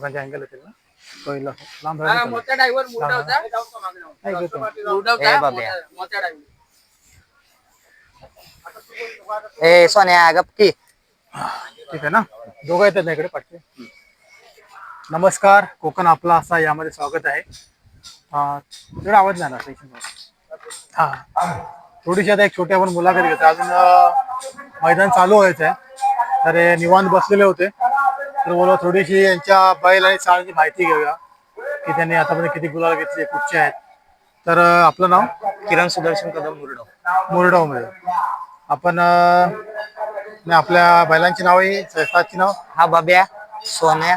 दोघांचे अँगल येतील ना? पहिला लांब हा, राहिलं चालेल. मोठा ड्रायव्हर मोठा होता नाही, घेतो. मोठा ए, होता बाब्या. मोठा- मोठा ड्रायव्हर ए सोन्या गप की. ठीक आहे ना? दोघं येतात ना इकडे पाठचे नमस्कार कोकण आपला असा यामध्ये स्वागत आहे. अं, तिकडे आवाज नाही. हा. थोडीशी आता एक छोटी आपण मुलाखत घेतो अजून अं, मैदान चालू व्हायचं आहे तर हे निवांत बसलेले होते. तर बोला थोडीशी यांच्या बैल आणि चाळची माहिती घेऊया की त्यांनी आतापर्यंत किती गुलाल घेतले कुठचे आहेत. तर आपलं नाव? किरण सुदर्शन कदम मुरडो. मोरडावमध्ये आपण अं, नाही, आपल्या बैलांची नावही सहस्ताची नाव? हा बाब्या सोन्या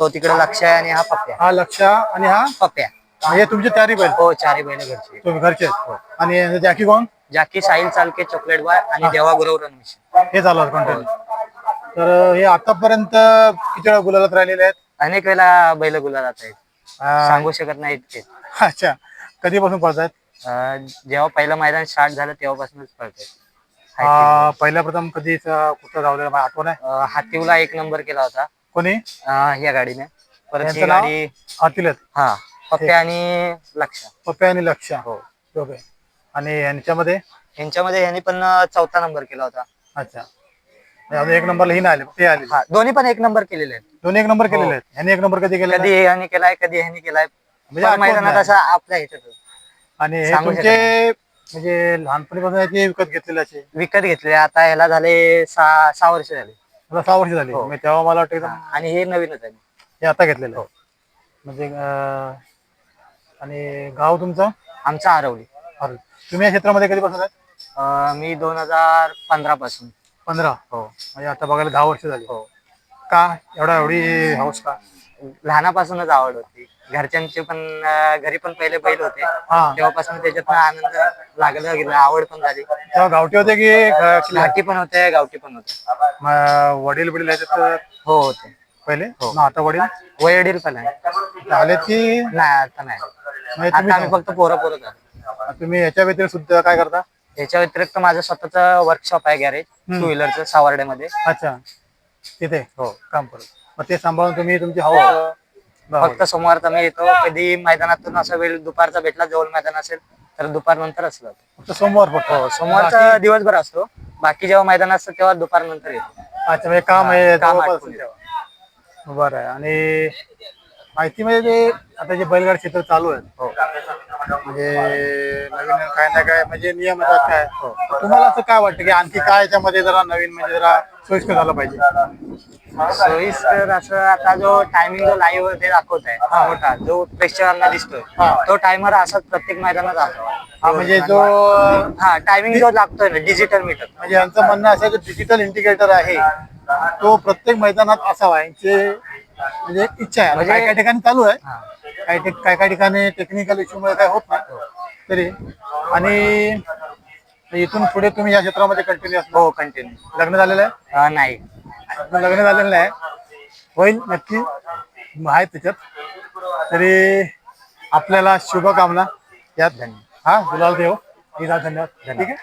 तो तिकडे लक्ष आहे आणि हा पप्प्या हा लक्षा आणि हा? पप्प्या हे तुमचे चारही बैल? हो चारी बहिणी घरचे. तुम्ही घरचे आहेत. आणि जॅकी कोण? जाकी साहिल चालके चॉकलेट बॉय आणि देवा गुरव रणविश हे चालू कंटेंट तर हे आतापर्यंत किती वेळा गुलालात राहिलेले आहेत? अनेक वेळेला बैल गुला जात आहेत. अं, सांगू शकत नाही इतके. अच्छा. कधीपासून पळतायत? अं, जेव्हा पहिलं मैदान स्टार्ट झालं तेव्हापासूनच पळते अं, पहिल्या प्रथम कधी अं, कुठं धावलेलं मला आठवण आहे? हातीवला एक नंबर केला होता. कोणी? अं, ह्या गाडीने. परत ही यांचं नाव? गाडी हातील आहेत हा. पप्प्या आणि लक्ष. पप्प्या आणि लक्षा. हो. ओके. आणि यांच्यामध्ये? यांच्यामध्ये यांनी पण अं, चौथा नंबर केला होता. अच्छा. अजून एक नंबरला ही नाही आले ते आले. हा दोन्ही पण एक नंबर केलेले आहेत. दोन्ही एक नंबर केलेले आहेत. यांनी एक नंबर कधी केलेला? कधी ह्याने केलाय कधी ह्याने केलाय. म्हणजे पण आठवत मैदानात नाही. असं आपल्या ह्याच्यात आणि हे सांगू तुमचे म्हणजे लहानपणीपासून याचे विकत घेतलेले असे? विकत घेतले. आता ह्याला झाले सहा सहा वर्ष झाले. मला सहा वर्ष झाली. हो. म्हणजे तेव्हा मला वाटतं एकदम आणि हे नवीनच आहे हे आता घेतलेलं आहे. म्हणजे अं, आणि गाव तुमचं? आमचा आरवली. अरे, तुम्ही या क्षेत्रामध्ये कधीपासून आहे अं, मी दोन हजार पंधरा पासून पंधरा. हो. म्हणजे आता बघायला दहा वर्ष झाली. हो. का? एवढा एवढी हाऊस का? लहानापासूनच आवड होती. घरच्यांचे पण अं, घरी पण पहिले बैल होते. हा. तेव्हापासून त्याच्यात आनंद लागला गेला आवड पण झाली. तेव्हा गावठी होते की किल्ले? घाटी पण होते गावठी पण होते. म- वडील वडील याच्यात हो होते. पहिले? ना आता वडील? वडील पण आहे आलेत की? नाही आता नाही. म्हणजे आता आम्ही फक्त पोरं पोरं झालो. तुम्ही याच्या व्यतिरिक्त सुद्धा काय करता? याच्या व्यतिरिक्त माझं स्वतःच वर्कशॉप आहे गॅरेज टू व्हीलरचं सावर्ड्यामध्ये अच्छा. तिथे? हो. काम करत मग ते सांभाळून तुम्ही तुमची हाऊस फक्त सोमवारचा मी येतो. कधी मैदानातून असा वेळ दुपारचा भेटला जवळ मैदान असेल तर दुपार नंतर असलं. फक्त सोमवार फक्त. हो सोमवारचा दिवसभर असतो. बाकी जेव्हा मैदान असतं तेव्हा दुपार नंतर येतो. अच्छा म्हणजे काम आहे काम. बरं. आहे आणि माहिती म्हणजे आता जे बैलगाडी क्षेत्र चालू आहे. हो. म्हणजे नवीन काय ना काय म्हणजे नियम असतात काय? तुम्हाला असं काय वाटतं की आणखी काय याच्यामध्ये जरा नवीन म्हणजे जरा सोयीस्कर झालं पाहिजे? सोयीस्कर असं आता जो टायमिंग जो लाईव्ह ते दाखवत आहे मोठा जो प्रेक्षकांना दिसतोय हा. तो टायमर असाच प्रत्येक मैदानात असावा हा म्हणजे जो हा टायमिंग जो लागतोय ना डिजिटल मीटर म्हणजे यांचं म्हणणं असं की डिजिटल इंडिकेटर आहे. तो प्रत्येक मैदानात असावा यांची म्हणजे इच्छा आहे. आता म्हणजे- काही ठिकाणी चालू आहे? हा. काही ठिक- काही काही ठिकाणी टेक्निकल इश्यूमुळे काय होत नाही. तरी. आणि इथून पुढे तुम्ही या क्षेत्रामध्ये कंटिन्यू असतो हो कंटिन्यू लग्न झालेलं आहे? नाही. अजून लग्न झालेलं नाही. होईल नक्की. आहे त्याच्यात. तरी आपल्याला शुभकामना. यात हा गुलाल देव. धन्यवाद. ठीक आहे?